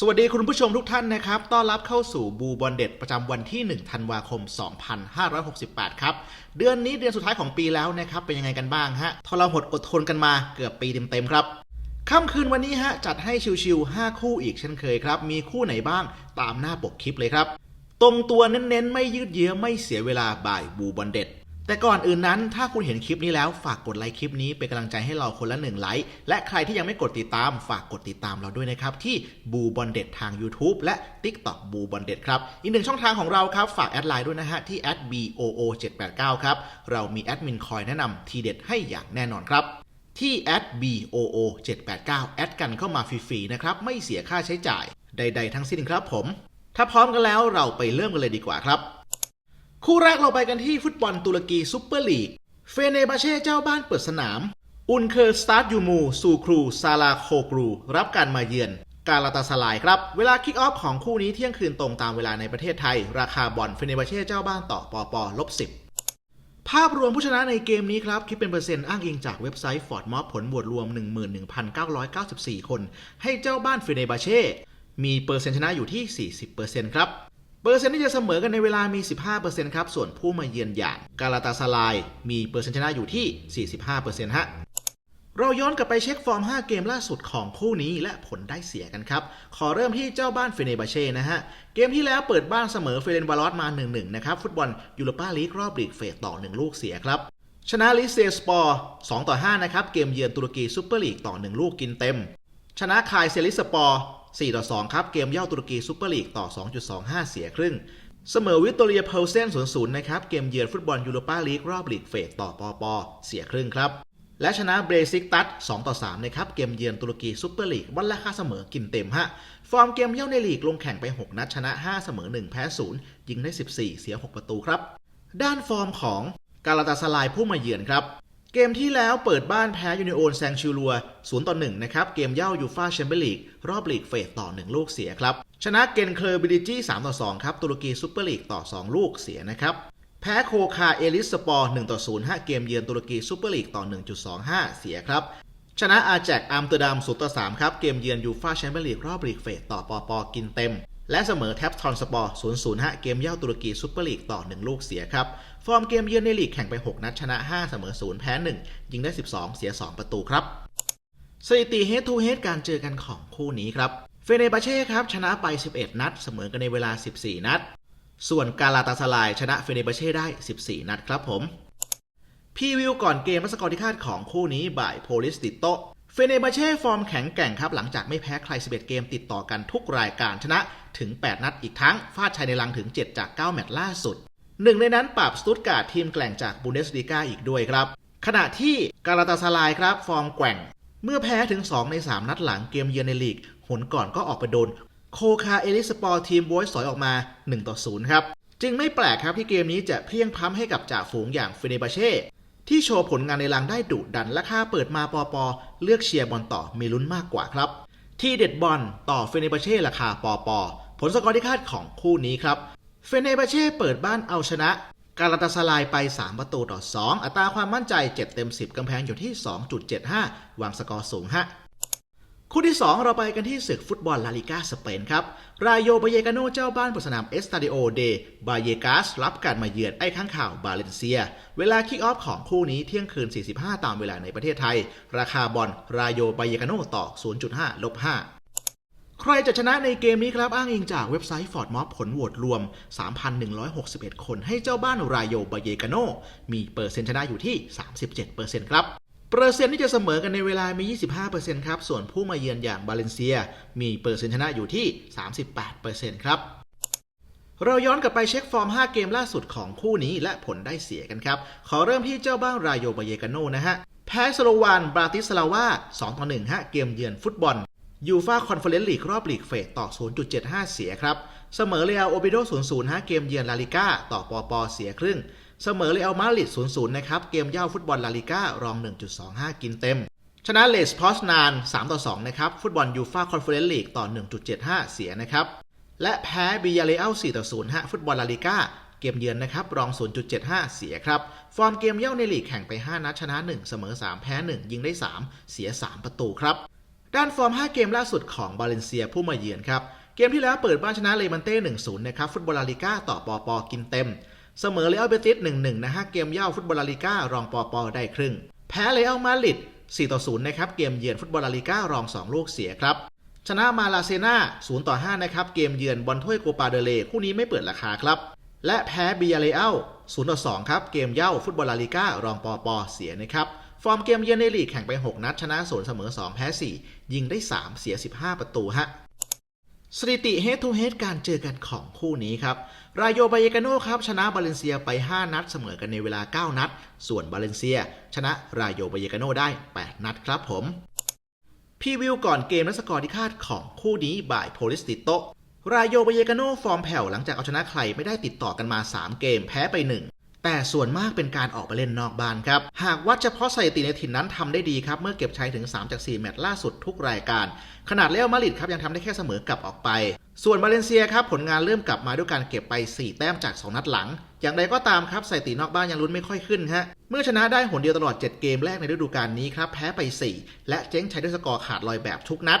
สวัสดีคุณผู้ชมทุกท่านนะครับ ต้อนรับเข้าสู่บูบอลเด็ดประจำวันที่ 1 ธันวาคม 2568 ครับ เดือนนี้เดือนสุดท้ายของปีแล้วนะครับ เป็นยังไงกันบ้างฮะทรหดอดทนกันมาเกือบปีเต็มๆครับ ค่ำคืนวันนี้ฮะ จัดให้ชิวๆ 5 คู่อีกเช่นเคยครับ มีคู่ไหนบ้างตามหน้าปกคลิปเลยครับ ตรงตัวเน้นๆ ไม่ยืดเยื้อไม่เสียเวลาบ่ายบูบอลเด็ด แต่ก่อนอื่นนั้นถ้าคุณเห็นคลิปนี้แล้วฝากกดไลค์คลิปนี้เป็นกำลังใจให้เราคนละหนึ่งไลค์และใครที่ยังไม่กดติดตามฝากกดติดตามเราด้วยนะครับ ที่บูบอลเด็ดทาง YouTube และ TikTok บูบอลเด็ดครับ อีกหนึ่งช่องทางของเราครับ ฝากแอดไลน์ด้วยนะฮะ ที่ @boo 7 8 9ครับ เรามีแอดมินคอยแนะนำทีเด็ดให้อย่างแน่นอนครับที่ @boo 7 8 9แอดกันเข้ามาฟรีๆนะครับไม่เสียค่าใช้จ่ายใด ๆ ทั้งสิ้นครับผม ถ้าพร้อมกันแล้วเราไปเริ่มกันเลยดีกว่าครับ คู่แรกเราไปกันที่ฟุตบอลตุรกีซุปเปอร์ลีก เฟเนบาเช่เจ้าบ้านเปิดสนาม อุนเคอร์สตาร์ยูมูซูครู ซาลาโคกรู รับการมาเยือน กาลาตาสลายครับ เวลาคิกออฟของคู่นี้เที่ยงคืนตรงตามเวลาในประเทศไทย ราคาบอลเฟเนบาเช่เจ้าบ้านต่อปอปอลบสิบภาพรวมผู้ชนะในเกมนี้ครับคิดเป็นเปอร์เซ็นต์อ้างอิงจากเว็บไซต์ฟอร์ดมอผลบวชรวม 11,994 คน ให้เจ้าบ้านเฟเนบาเช่มีเปอร์เซ็นต์ชนะอยู่ที่ 40%ครับ เปอร์เซ็นต์ที่จะเสมอกันในเวลามี 15%ครับ ส่วนผู้มาเยือนอย่างกาลาตาสลาย มีเปอร์เซ็นต์ชนะอยู่ที่ 45%ฮะเราย้อนกลับไปเช็คฟอร์ม 5 เกมล่าสุดของคู่นี้และผลได้เสียกันครับ ขอเริ่มที่เจ้าบ้านเฟเนบาเช่นะฮะ เกมที่แล้วเปิดบ้านเสมอเฟเรนบาลอสมา 1-1 นะครับ ฟุตบอลยูโรปาลีกรอบลีกเฟสต่อ 1 ลูกเสียครับ ชนะลิเซสปอร์ 2 ต่อ 5 นะครับ เกมเยือนตุรกีซูเปอร์ลีกต่อ 1 ลูกกินเต็ม ชนะคายเซลิสปอร์4ต่อ2ครับเกมเย่าตุรกีซูเปอร์ลีกต่อ 2.25 เสียครึ่ง เสมอวิตโตเรียเพลเซน0-0นะครับเกมเยือนฟุตบอลยูโรปาลีกรอบลีกเฟสต่อปอปอเสียครึ่งครับและชนะเบรซิกตัส2ต่อ3นะครับเกมเยือนตุรกีซูเปอร์ลีกวันละค่าเสมอกินเต็มฮะ ฟอร์มเกมเย่าในลีกลงแข่งไป 6 นัดชนะ 5 เสมอ 1 แพ้ 0 ยิงได้ 14 เสีย 6 ประตูครับ ด้านฟอร์มของกาลาตาสลายผู้มาเยือนครับ เกมที่แล้วเปิดบ้านแพ้ยูนิโอนแซงชิลัว0ต่อ1นะครับ เกมเย่ายูฟาแชมเปี้ยนลีกรอบลีกเฟสต่อ 1 ลูกเสียครับ ชนะเกนเคลอร์บิดิจี้3ต่อ2ครับ ตุรกีซูเปอร์ลีกต่อ 2 ลูกเสียนะครับ แพ้โคคาเอลิสสปอร์1ต่อ0 5 เกมเยือนตุรกีซูเปอร์ลีกต่อ 1.25 เสียครับ ชนะอาแจกอัมเตอร์ดัม0ต่อ3ครับ เกมเยือนยูฟาแชมเปี้ยนลีกรอบลีกเฟสต่อปอปอกินเต็ม และเสมอแท็บทอนสปอร์0 0 5 เกมเย่าตุรกีซูเปอร์ลีกต่อ 1 ลูกเสียครับ ฟอร์มเกมเยือนในลีกแข่งไป 6 นัดชนะ 5 เสมอ 0 แพ้ 1 ยิงได้ 12 เสีย 2 ประตูครับ สถิติเฮดทูเฮดการเจอกันของคู่นี้ครับ เฟเนบาเช่ครับ ชนะไป 11 นัด เสมอกันในเวลา 14 นัด ส่วนกาลาตาสลายชนะเฟเนบาเช่ได้ 14 นัดครับผมพีวิวก่อนเกมและสกอร์ที่คาดของคู่นี้บ่ายโพลิสติโตเฟเนบาเช่ฟอร์มแข็งแกร่งครับหลังจากไม่แพ้ใคร 11 เกมติดต่อกันทุกรายการชนะ ถึง 8 นัดอีกทั้งฟาดชัยในลังถึง 7 จาก 9 แมตช์ล่าสุด หนึ่งในนั้นปรับสตุตการ์ดทีมแกล่งจากบูเดสลีกาอีกด้วยครับ ขณะที่กาลาตาสลายครับฟอร์มแกว่ง เมื่อแพ้ถึง 2 ใน 3 นัดหลังเกมเยือนในลีกหนก่อนก็ออกไปโดน โคคาเอลิสปอร์ทีมบอยสอยออกมา1ต่อ0ครับจึงไม่แปลกครับที่เกมนี้จะเพียงพ้ำให้กับจ่าฝูงอย่างเฟเนบาเช่ที่โชว์ผลงานในลังได้ดุดันและค่าเปิดมาปอปอเลือกเชียร์บอลต่อมีลุ้นมากกว่าครับ ที่เด็ดบอลต่อเฟเนบาเช่ราคาปอปอ ผลสกอร์ที่คาดของคู่นี้ครับเฟเนบาเช่เปิดบ้านเอาชนะกาลาตาสลายไป 3 ประตูต่อ 2 อัตราความมั่นใจ 7 เต็ม 10 กำแพงอยู่ที่ 2.75 วางสกอร์สูงฮะคู่ที่ 2 เราไปกันที่ศึกฟุตบอลลาลิกาสเปนครับ รายโยบาเยกาโนเจ้าบ้านบนสนามเอสตาดิโอเดบาเยกาสรับการมาเยือนไอ้ข้างข่าวบาเลนเซีย เวลาคิกออฟของคู่นี้เที่ยงคืน 45 ตามเวลาในประเทศไทย ราคาบอลรายโยบาเยกาโนต่อ 0.5 ลบ 5 ใครจะชนะในเกมนี้ครับอ้างอิงจากเว็บไซต์ฟอร์ดมอฟผลโหวตรวม 3,161 คนให้เจ้าบ้านรายโยบาเยกาโนมีเปอร์เซ็นต์ชนะอยู่ที่ 37%ครับเปอร์เซ็นต์ที่จะเสมอกันในเวลามี 25%ครับ ส่วนผู้มาเยือนอย่างบาเลนเซีย มีเปอร์เซ็นต์ชนะอยู่ที่ 38%ครับ เราย้อนกลับไปเช็คฟอร์ม 5 เกมล่าสุดของคู่นี้และผลได้เสียกันครับ ขอเริ่มที่เจ้าบ้านรายโยบาเยกาโนนะฮะ แพ้สโลวานบราติสลาวา2ต่อ1ฮะ เกมเยือนฟุตบอล ยูฟาคอนเฟอเรนซ์ลีกรอบลีกเฟสต่อ 0.75 เสียครับ เสมอเรอัลโอบิโด0-0ฮะเกมเยือนลาลิก้าต่อปอปอเสียครึ่ง เสมอเรอัลมาดริด0-0 นะครับ เกมเย่าฟุตบอลลาลิก้ารอง 1.25 กินเต็ม ชนะเลสพอสนาน 3-2 นะครับ ฟุตบอลยูฟาคอนเฟอเรนซ์ลีกต่อ 1.75 เสียนะครับ และแพ้บิยาเรอัล4-0ฮะฟุตบอลลาลิก้าเกมเยือนนะครับรอง 0.75 เสียครับ ฟอร์มเกมเย่าในลีกแข่งไป 5 นัดชนะ 1 เสมอ 3 แพ้ 1 ยิงได้ 3 เสีย 3 ประตูครับ ด้านฟอร์ม 5 เกมล่าสุดของบาเลนเซียผู้มาเยือนครับ เกมที่แล้วเปิดบ้านชนะเลมันเต้ 1-0 นะครับฟุตบอลลาลิก้าต่อปอปอกินเต็ม เสมอเรอัลเบติส 1-1 นะฮะเกมเย่าฟุตบอลลาลิก้ารองปอปอได้ครึ่ง แพ้เรอัลมาดริด 4-0 นะครับเกมเยือนฟุตบอลลาลิก้ารอง 2 ลูกเสียครับ ชนะมาลาเซนา0-5 นะครับเกมเยือนบอลถ้วยโกปาเดเลคู่นี้ไม่เปิดราคาครับ และแพ้บียาเรอัล0-2 ครับเกมเย่าฟุตบอลลาลิก้ารองปอปอเสียนะครับ ฟอร์มเกมเยือนในลีกแข่งไป 6 นัด ชนะ0เสมอ 2 แพ้ 4 ยิงได้ 3 เสีย 15 ประตูฮะสถิติ head to head การเจอกันของคู่นี้ครับ รายโยบายกาโนครับ ชนะบาเลนเซียไป 5 นัดเสมอกันในเวลา 9 นัด ส่วนบาเลนเซีย ชนะรายโยบายกาโนได้ 8 นัดครับผมพี่วิวก่อนเกมและสกอร์ที่คาดของคู่นี้บ่ายโพลิสติโตรายโยบายกาโนฟอร์มแผ่วหลังจากเอาชนะใครไม่ได้ติดต่อกันมา 3 เกมแพ้ไป 1 แต่ส่วนมากเป็นการออกไปเล่นนอกบ้านครับ หากวัดเฉพาะสถิติในถิ่นนั้นทำได้ดีครับ เมื่อเก็บชัยถึง 3 จาก 4 แมตช์ล่าสุดทุกรายการ ขนาดเรอัลมาริดครับยังทำได้แค่เสมอกลับออกไป ส่วนบาเลนเซียครับผลงานเริ่มกลับมาด้วยการเก็บไป 4 แต้มจาก 2 นัดหลัง อย่างไรก็ตามครับสถิตินอกบ้านยังลุ้นไม่ค่อยขึ้นฮะ เมื่อชนะได้หนเดียวตลอด 7 เกมแรกในฤดูกาลนี้ครับแพ้ไป 4 และเจ๊งชัยด้วยสกอร์ขาดลอยแบบทุกนัด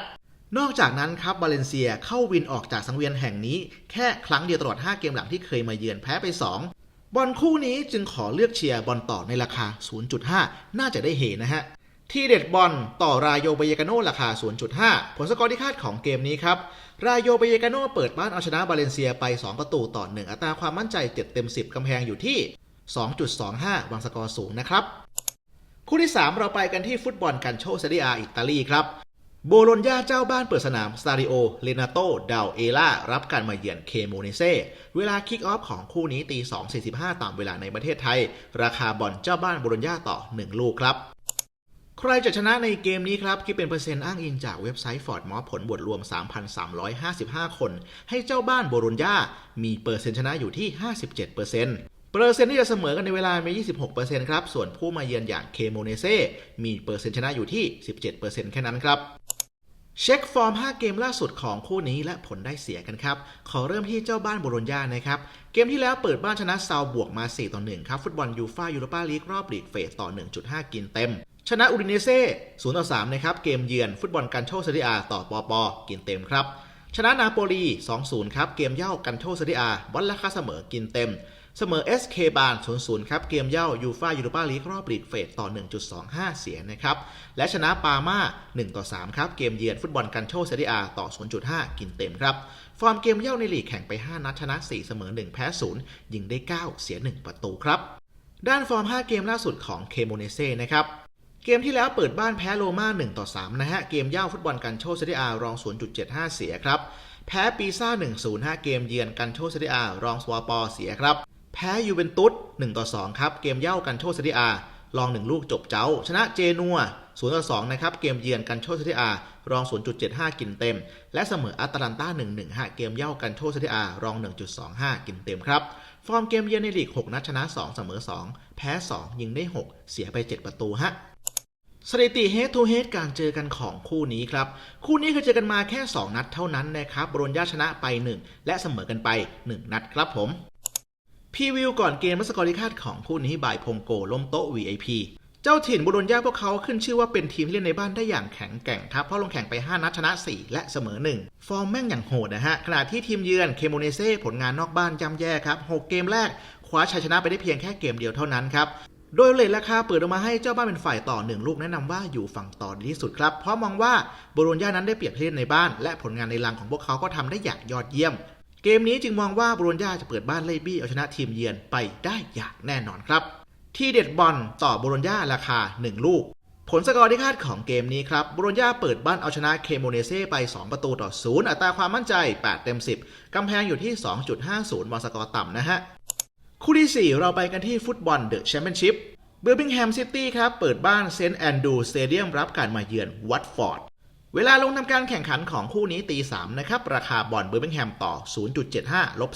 นอกจากนั้นครับบาเลนเซียเข้าวินออกจากสังเวียนแห่งนี้ แค่ครั้งเดียวตลอด 5 เกมหลังที่เคยมาเยือนแพ้ไป 2 บอลคู่นี้จึงขอเลือกเชียร์บอลต่อในราคา 0.5 น่าจะได้เฮนะฮะ ที่เด็ดบอลต่อรายโยเบเยกาโนราคา 0.5 ผลสกอร์ที่คาดของเกมนี้ครับ รายโยเบเยกาโนเปิดบ้านเอาชนะบาเลนเซียไป 2 ประตูต่อ 1 อัตราความมั่นใจ 7 เต็ม 10 กำแพงอยู่ที่ 2.25 วางสกอร์สูงนะครับ คู่ที่ 3 เราไปกันที่ฟุตบอลกันโชเซเรียอิตาลีครับ โบโลญญาเจ้าบ้านเปิดสนามสตาดิโอเลนาโตดาวเอล่ารับการมาเยือนเคโมเนเซเวลาคิกออฟของคู่นี้ตี 2.45 ตามเวลาในประเทศไทย ราคาบอลเจ้าบ้านโบโลญญาต่อ 1 ลูกครับ ใครจะชนะในเกมนี้ครับคิดเป็นเปอร์เซ็นต์อ้างอิงจากเว็บไซต์ฟอร์ดมอผลบวกรวม 3,355 คน ให้เจ้าบ้านโบโลญญามีเปอร์เซ็นต์ชนะอยู่ที่ 57%เปอร์เซ็นต์เปอร์เซ็นต์ที่จะเสมอกันในเวลามี 26%ครับ ส่วนผู้มาเยือนอย่างเคโมเนเซมีเปอร์เซ็นต์ชนะอยู่ที่ 17%แค่นั้นครับ เช็คฟอร์ม 5 เกมล่าสุดของคู่นี้และผลได้เสียกันครับ ขอเริ่มที่เจ้าบ้านโบโลญญานะครับ เกมที่แล้วเปิดบ้านชนะซาวบวกมา 4 ต่อ 1 ครับ ฟุตบอลยูฟ่ายูโรปาลีกรอบลีกเฟสต่อ 1.5 กินเต็ม ชนะอูดิเนเซ่0ต่อ3นะครับ เกมเยือนฟุตบอลกันโชเซเรียต่อปอปอกินเต็มครับ ชนะนาโปลี 2-0 ครับ เกมเย่ากันโชเซเรียวัดราคาเสมอกินเต็ม เสมอ SK บาน0-0 ครับ เกมเย่ายูฟ่ายูโรปาลีกรอบลีกเฟสต่อ 1.25 เสียนะครับ และชนะปาม่า 1-3 ครับ เกมเยือนฟุตบอลกันโชเซเรียต่อ 0.5 กินเต็มครับ ฟอร์มเกมเย่าในลีกแข่งไป 5 นัดชนะ 4 เสมอ 1 แพ้ 0 ยิงได้ 9 เสีย 1 ประตูครับ ด้านฟอร์ม 5 เกมล่าสุดของเคโมเนเซ่นะครับ เกมที่แล้วเปิดบ้านแพ้โรม่า1ต่อ3นะฮะ เกมเย่าฟุตบอลกันโชเซเรียรอง 0.75 เสียครับ แพ้ปีซ่า 1-0 5 เกมเยือนกันโชเซเรียรองสวปอเสียครับ แพ้ยูเวนตุส1ต่อ2ครับ เกมเย่ากันโชเซเรียลอง1ลูกจบเจ้า ชนะเจนัว0ต่อ2นะครับ เกมเยือนกันโชเซเรียรอง 0.75 กินเต็ม และเสมออัตแลนตา1-1ฮะเกมเย่ากันโชเซเรียรอง 1.25 กินเต็มครับฟอร์มเกมเยือนในลีก 6 นัดชนะ 2 เสมอ 2 แพ้ 2 ยิงได้ 6 เสียไป 7 ประตูฮะ สถิติ head to head การเจอกันของคู่นี้ครับ คู่นี้เคยเจอกันมาแค่ 2 นัดเท่านั้นนะครับบรนญาชนะไป 1 และเสมอกันไป 1 นัดครับผมพีวิวก่อนเกมและสกอร์ที่คาดของคู่นี้บ่ายพงโกล้มโต๊ะ VIP เจ้าถิ่นบุรนญาพวกเขาขึ้นชื่อว่าเป็นทีมเล่นในบ้านได้อย่างแข็งแกร่งครับ เพราะลงแข่งไป 5 นัดชนะ 4 และเสมอ 1 ฟอร์มแม่งอย่างโหดนะฮะ ขณะที่ทีมเยือนเคโมเนเซ่ผลงานนอกบ้านย่ำแย่ครับ 6 เกมแรกคว้าชัยชนะไปได้เพียงแค่เกมเดียวเท่านั้นครับ โดยเลทราคาเปิดออกมาให้เจ้าบ้านเป็นฝ่ายต่อหนึ่งลูกแนะนำว่าอยู่ฝั่งต่อดีที่สุดครับ เพราะมองว่าโบโลญญานั้นได้เปรียบเล่นในบ้าน และผลงานในรังของพวกเขาก็ทำได้อย่างยอดเยี่ยม เกมนี้จึงมองว่าโบโลญญาจะเปิดบ้านไล่บี้เอาชนะทีมเยือนไปได้อย่างแน่นอนครับ ที่เด็ดบอลต่อโบโลญญาราคา 1 ลูก ผลสกอร์ที่คาดของเกมนี้ครับโบโลญญาเปิดบ้านเอาชนะเคโมเนเซ่ไป 2 ประตูต่อ 0 อัตราความมั่นใจ 8 เต็ม 10กำแพงอยู่ที่ 2.50วางสกอร์ต่ำนะฮะ คู่ที่ 4 เราไปกันที่ฟุตบอลเดอะแชมเปี้ยนชิพเบอร์บิงแฮมซิตี้ครับเปิดบ้านเซนต์แอนดูสเตเดียมรับการมาเยือนวัตฟอร์ดเวลาลงทำการแข่งขันของคู่นี้ตี3นะครับ ราคาบอลเบอร์บิงแฮมต่อ 0.75ลบ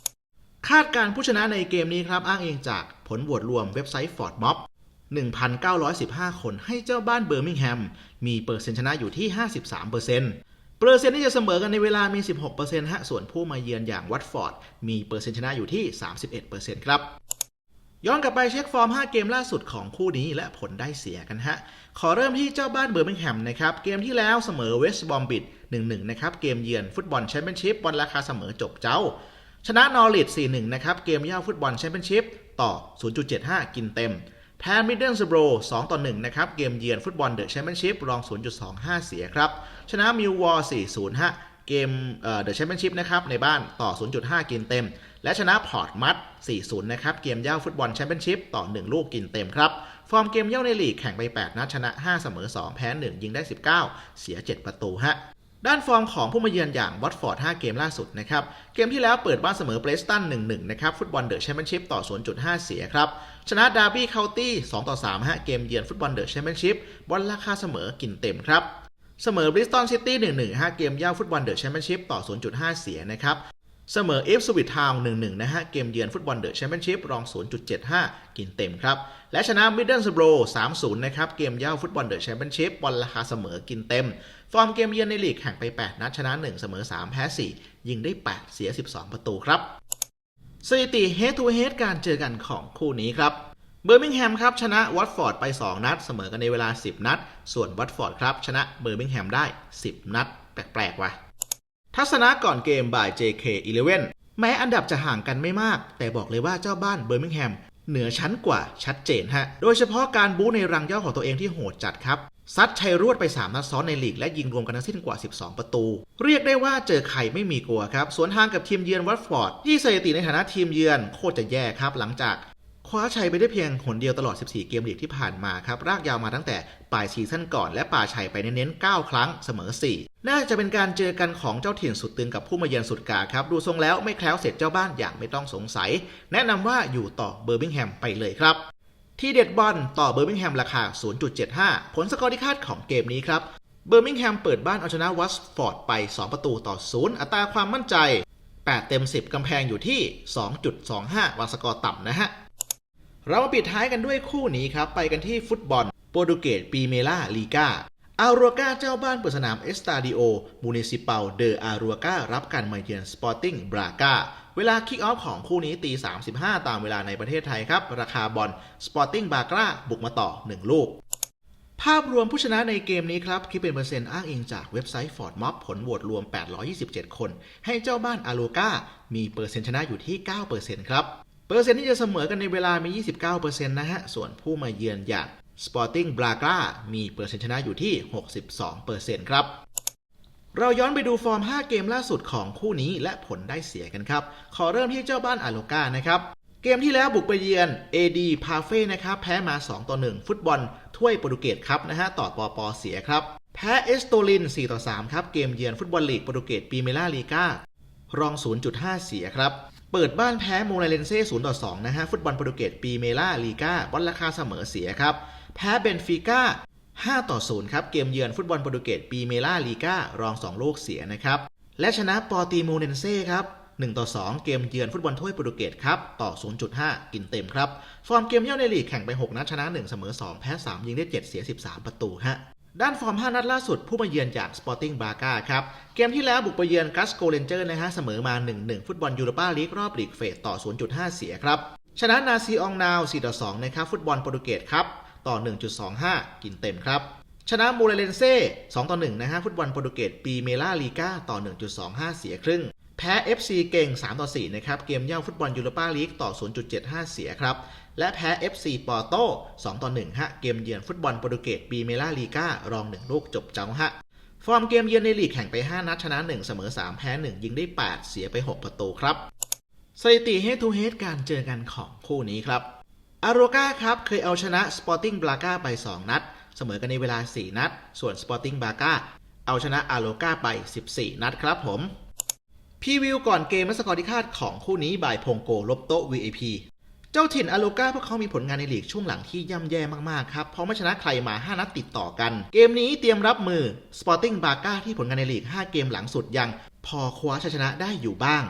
10 คาดการผู้ชนะในเกมนี้ครับ อ้างอิงจากผลโหวตรวมเว็บไซต์ฟอร์ดม็อบ1,915 คนให้เจ้าบ้านเบอร์มิงแฮม มีเปอร์เซ็นต์ชนะอยู่ที่ 53%เปอร์ เปอร์เซ็นต์ที่จะเสมอกันในเวลามี 16%ฮะ ส่วนผู้มาเยือนอย่างวัตฟอร์ด มีเปอร์เซ็นต์ชนะอยู่ที่ 31%ครับ ย้อนกลับไปเช็คฟอร์ม 5 เกมล่าสุดของคู่นี้และผลได้เสียกันฮะ ขอเริ่มที่เจ้าบ้านเบอร์มิงแฮมนะครับ เกมที่แล้วเสมอเวสต์บอมบิด 1-1 นะครับ เกมเยือนฟุตบอลแชมเปี้ยนชิพบอลราคาเสมอจบเจ้า ชนะนอริท4-1 นะครับ เกมเย่าฟุตบอลแชมเปี้ยนชิพต่อ 0.75 กินเต็มแพ้มิดเดิลสโบร2ต่อ1นะครับ เกมเยือนฟุตบอลเดอะแชมเปี้ยนชิพรอง 0.25 เสียครับ ชนะมิววอร์4-0ฮะเกมเดอะแชมเปี้ยนชิพนะครับในบ้านต่อ 0.5 กินเต็ม และชนะพอร์ตมัด 4-0 นะครับเกมเย่าฟุตบอลแชมเปี้ยนชิพต่อ 1 ลูกกินเต็มครับ ฟอร์มเกมเย่าในลีกแข่งไป 8 นัดชนะ 5 เสมอ 2 แพ้ 1 ยิงได้ 19 เสีย 7 ประตูฮะด้านฟอร์มของผู้มาเยือนอย่างวัตฟอร์ด 5 เกมล่าสุดนะครับ เกมที่แล้วเปิดบ้านเสมอเบรสตัน 1-1 นะครับ ฟุตบอลเดอะแชมเปี้ยนชิพต่อ 0.5 เสียครับ ชนะดาร์บี้เคาน์ตี้ 2-3ฮะเกมเยือนฟุตบอลเดอะแชมเปี้ยนชิพบอลราคาเสมอกินเต็มครับ เสมอบริสตันซิตี้1-1ฮะเกมเย่าฟุตบอลเดอะแชมเปี้ยนชิพต่อ 0.5 เสียนะครับเสมอเอฟสวิตทาวน์1-1 นะฮะ เกมเยือนฟุตบอลเดอะแชมเปี้ยนชิพรอง 0.75 กินเต็มครับ และชนะมิดเดิลสโบร3-0 นะครับ เกมเย่าฟุตบอลเดอะแชมเปี้ยนชิพบอลราคาเสมอกินเต็ม ฟอร์มเกมเยือนในลีกแข่งไป 8 นัดชนะ 1 เสมอ 3 แพ้ 4 ยิงได้ 8 เสีย 12 ประตูครับ สถิติ head to head การเจอกันของคู่นี้ครับ เบอร์มิงแฮมครับชนะวัตฟอร์ดไป 2 นัด เสมอกันในเวลา 10 นัด ส่วนวัตฟอร์ดครับชนะเบอร์มิงแฮมได้ 10 นัด แปลกๆว่ะทัศนะก่อนเกมบ่าย JK11 แม้อันดับจะห่างกันไม่มาก แต่บอกเลยว่าเจ้าบ้านเบอร์มิงแฮมเหนือชั้นกว่าชัดเจนฮะ โดยเฉพาะการบู๊ในรังย่าของตัวเองที่โหดจัดครับ ซัดชัยรวดไป 3 นัดซ้อนในลีกและยิงรวมกันทั้งสิ้นกว่า 12 ประตู เรียกได้ว่าเจอใครไม่มีกลัวครับ สวนทางกับทีมเยือนวัตฟอร์ด ที่สถิติในฐานะทีมเยือนโคตรจะแย่ครับ หลังจาก ว้าชัยไปได้เพียงหนเดียวตลอด 14 เกมลีกที่ผ่านมาครับ รากยาวมาตั้งแต่ปลายซีซั่นก่อน และป่าชัยไปเน้นๆ 9 ครั้งเสมอ 4 น่าจะเป็นการเจอกันของเจ้าถิ่นสุดตึงกับผู้มาเยือนสุดกาครับ ดูทรงแล้วไม่แคล้วเสร็จเจ้าบ้านอย่างไม่ต้องสงสัย แนะนำว่าอยู่ต่อเบอร์มิงแฮมไปเลยครับ ที่เด็ดบอลต่อเบอร์มิงแฮมราคา 0.75 ผลสกอร์ที่คาดของเกมนี้ครับ เบอร์มิงแฮมเปิดบ้านเอาชนะวัตฟอร์ดไป 2 ประตูต่อ 0 อัตราความมั่นใจ 8 เต็ม 10กำแพงอยู่ที่ 2.25วางสกอร์ต่ำนะฮะ เรามาปิดท้ายกันด้วยคู่นี้ครับ ไปกันที่ฟุตบอลโปรตุเกสปีเมล่าลีกาอารัวกาเจ้าบ้านเปิดสนามเอสตาดิโอมูนิซิเปลเดออารัวการับการมาเยือนสปอร์ติ้งบรากาเวลาคิกออฟของคู่นี้ตี 35 ตามเวลาในประเทศไทยครับ ราคาบอลสปอร์ติ้งบรากาบุกมาต่อ 1 ลูก ภาพรวมผู้ชนะในเกมนี้ครับ คิดเป็นเปอร์เซ็นต์อ้างอิงจากเว็บไซต์ Ford Mob ผลโหวตรวม 827 คน ให้เจ้าบ้านอารูกามีเปอร์เซ็นต์ชนะอยู่ที่ 9%ครับ เปอร์เซ็นต์ที่จะเสมอกันในเวลามี 29%นะฮะ ส่วนผู้มาเยือนอย่าง Sporting Braga มีเปอร์เซ็นต์ชนะอยู่ที่ 62%ครับ เราย้อนไปดูฟอร์ม 5 เกมล่าสุดของคู่นี้และผลได้เสียกันครับ ขอเริ่มที่เจ้าบ้านอาโลกานะครับ เกมที่แล้วบุกไปเยือน AD พาเฟ่นะครับแพ้มา 2 ต่อ 1 ฟุตบอล ถ้วยโปรตุเกสครับนะฮะต่อปอปอเสียครับ แพ้เอสโตลิน 4 ต่อ 3 ครับ เกมเยือนฟุตบอลลีกโปรตุเกสปีเมล่าลีการอง 0.5 เสียครับ เปิดบ้านแพ้โมนาเลนเซ่0ต่อ2นะฮะ ฟุตบอลโปรตุเกสปีเมล่าลีกาบอลราคาเสมอเสียครับ แพ้เบนฟิก้า5ต่อ0ครับ เกมเยือนฟุตบอลโปรตุเกสปีเมล่าลีการอง2ลูกเสียนะครับ และชนะปอตีโมเนนเซ่ครับ1ต่อ2 เกมเยือนฟุตบอลถ้วยโปรตุเกสครับ ต่อ 0.5 กินเต็มครับ ฟอร์มเกมเย่าในลีกแข่งไป 6 นัดชนะ 1 เสมอ 2 แพ้ 3 ยิงได้ 7 เสีย 13 ประตูฮะ ด้านฟอร์ม 5 นัดล่าสุดผู้มาเยือนจาก Sporting Braga ครับ เกมที่แล้วบุกไปเยือนกัสโกเรนเจอร์นะฮะเสมอมา 1-1 ฟุตบอลยูโรปาลีกรอบลีกเฟสต่อ 0.5 เสียครับ ชนะนาซีอองนาว 4-2 นะครับฟุตบอลโปรตุเกสครับ ต่อ 1.25 กินเต็มครับ ชนะโมเรเลนเซ่ 2-1 นะฮะฟุตบอลโปรตุเกสปีเมล่าลีกาต่อ 1.25 เสียครึ่ง แพ้ FC เก่ง 3 ต่อ 4 นะครับ เกมเย่าฟุตบอลยูโรปาลีกต่อ 0.75 เสียครับ และแพ้ FC ปอร์โต้ 2 ต่อ 1 ฮะ เกมเยือนฟุตบอลโปรตุเกสปีเมล่าลีการอง 1 ลูกจบเจ้าฮะ ฟอร์มเกมเยือนในลีกแข่งไป 5 นัดชนะ 1 เสมอ 3 แพ้ 1 ยิงได้ 8 เสียไป 6 ประตูครับ สถิติ head to head การเจอกันของคู่นี้ครับ อาโรกาครับเคยเอาชนะ Sporting Braga ไป 2 นัด เสมอกันในเวลา 4 นัด ส่วน Sporting Braga เอาชนะอาโรกาไป 14 นัดครับผม พรีวิวก่อนเกมและสกอร์ที่คาดของคู่นี้บ่ายพงโกลบโต๊ะ VAP เจ้าถิ่นอาโลกาพวกเขามีผลงานในลีกช่วงหลังที่ย่ำแย่มากๆครับ เพราะไม่ชนะใครมา 5 นัดติดต่อกัน เกมนี้เตรียมรับมือสปอร์ติ้งบาก้าที่ผลงานในลีก 5 เกมหลังสุดยัง พอคว้าชัยชนะได้อยู่บ้าง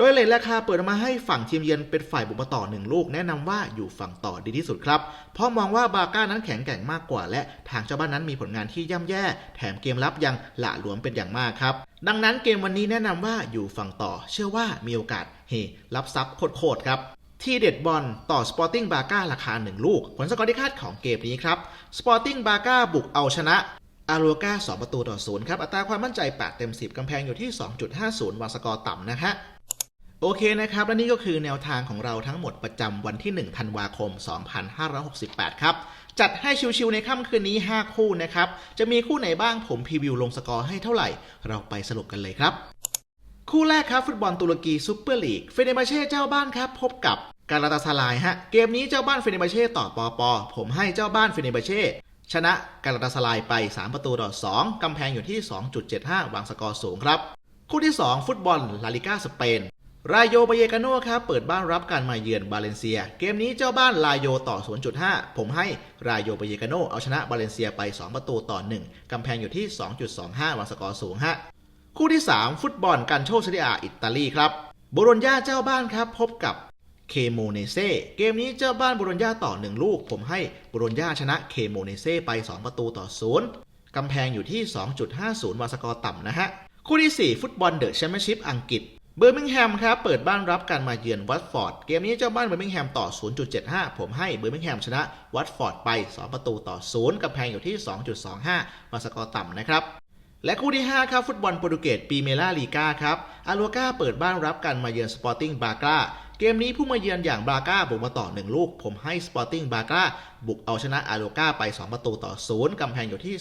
โดยเลทราคาเปิดมาให้ฝั่งทีมเยือนเป็นฝ่ายบุกมาต่อหนึ่งลูกแนะนำว่าอยู่ฝั่งต่อดีที่สุดครับ เพราะมองว่าบาก้านั้นแข็งแกร่งมากกว่า และทางเจ้าบ้านนั้นมีผลงานที่ย่ำแย่ แถมเกมรับยังหละหลวมเป็นอย่างมากครับ ดังนั้นเกมวันนี้แนะนำว่าอยู่ฝั่งต่อ เชื่อว่ามีโอกาสเฮรับซับโคตรครับที่เด็ดบอลต่อ Sporting b a ก้าราคา 1 ลูก ผลสกอร์ที่คาดของเกมนี้ครับ Sporting b a ก้าบุกเอาชนะอารัวกา2ประตูต่อศูนย์ครับ อัตราความมั่นใจ 8 เต็ม 10 กำแพงอยู่ที่ 2.50 วางสกอร์ต่ำนะฮะ โอเคนะครับ และนี่ก็คือแนวทางของเราทั้งหมดประจำวันที่ 1 ธันวาคม 2568 ครับ จัดให้ชิวๆในค่ำคืนนี้ 5 คู่นะครับ จะมีคู่ไหนบ้างผมพรีวิวลงสกอร์ให้เท่าไหร่ เราไปสรุปกันเลยครับ คู่แรกครับฟุตบอลตุรกีซูเปอร์ลีกเฟเนบาเช่เจ้าบ้านครับพบกับการาตาซารายฮะ เกมนี้เจ้าบ้านเฟเนบาเช่ต่อปอปอผมให้เจ้าบ้านเฟเนบาเช่ชนะการาตาซารายไป 3 ประตูต่อ2กำแพงอยู่ที่ 2.75 วางสกอร์สูงครับ คู่ที่ 2 ฟุตบอลลาลิก้าสเปน รายโยบาเยกาโน่ครับเปิดบ้านรับการมาเยือนบาเลนเซีย เกมนี้เจ้าบ้านรายโยต่อ 0.5 ผมให้รายโยบาเยกาโน่เอาชนะบาเลนเซียไป 2 ประตูต่อ 1 กำแพงอยู่ที่ 2.25วางสกอร์สูงฮะคู่ที่ 3 ฟุตบอลกันโชซเรียอาอิตาลีครับโบโลญญาเจ้าบ้านครับพบกับเคโมเนเซ่เกมนี้เจ้าบ้านโบโลญญาต่อ 1 ลูก ผมให้โบโลญญาชนะเคโมเนเซ่ไป 2 ประตูต่อ 0 กำแพงอยู่ที่ 2.50วางสกอร์ต่ำนะฮะคู่ที่ 4 ฟุตบอลเดอะแชมเปี้ยนชิพอังกฤษ เบอร์มิงแฮมครับเปิดบ้านรับการมาเยือนวัตฟอร์ด เกมนี้เจ้าบ้านเบอร์มิงแฮมต่อ 0.75 ผมให้เบอร์มิงแฮมชนะวัตฟอร์ดไป 2 ประตูต่อ 0กำแพงอยู่ที่ 2.25 มาสกอร์ต่ำนะครับ และคู่ที่ 5 ครับฟุตบอลโปรตุเกสปีเมล่าลีกาครับอาลัวกาเปิดบ้านรับการมาเยือนสปอร์ติ้งบากาเกมนี้ผู้มาเยือนอย่างบากาบุกมาต่อ 1 ลูก ผมให้สปอร์ติ้งบากาบุกเอาชนะอาลัวกาไป 2 ประตูต่อ 0 กำแพงอยู่ที่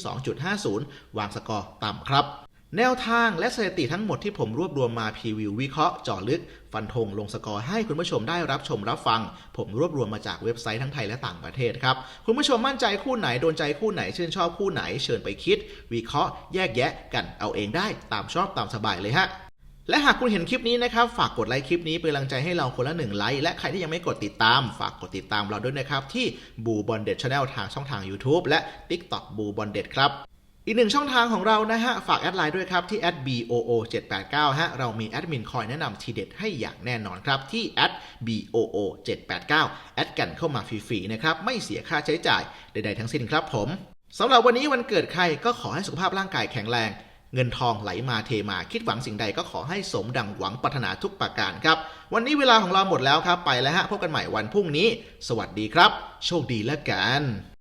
2.50 วางสกอร์ต่ำครับ แนวทางและสถิติทั้งหมดที่ผมรวบรวมมาพรีวิววิเคราะห์เจาะลึก ฟันธงลงสกอร์ให้คุณผู้ชมได้รับชมรับฟัง ผมรวบรวมมาจากเว็บไซต์ทั้งไทยและต่างประเทศครับ คุณผู้ชมมั่นใจคู่ไหน โดนใจคู่ไหน ชื่นชอบคู่ไหน เชิญไปคิด วิเคราะห์แยกแยะกันเอาเองได้ตามชอบตามสบายเลยฮะและหากคุณเห็นคลิปนี้นะครับ ฝากกดไลค์คลิปนี้เป็นกำลังใจให้เราคนละหนึ่งไลค์และใครที่ยังไม่กดติดตาม ฝากกดติดตามเราด้วยนะครับ ที่บูบอลเด็ดชาแนลทางช่องทาง YouTube และ TikTok บูบอลเด็ดครับ อีกหนึ่งช่องทางของเรานะฮะ ฝากแอดไลน์ด้วยครับ ที่ @boo 7 8 9 ฮะ เรามีแอดมินคอยแนะนำทีเด็ดให้อย่างแน่นอนครับ ที่ @boo 7 8 9 แอดกันเข้ามาฟรีๆนะครับ ไม่เสียค่าใช้จ่ายใดๆทั้งสิ้นครับผมสำหรับวันนี้วันเกิดใครก็ขอให้สุขภาพร่างกายแข็งแรง เงินทองไหลมาเทมาคิดหวังสิ่งใดก็ขอให้สมดังหวังปรารถนาทุกประการครับ วันนี้เวลาของเราหมดแล้วครับไปแล้วฮะพบกันใหม่วันพรุ่งนี้ สวัสดีครับ โชคดีแล้วกัน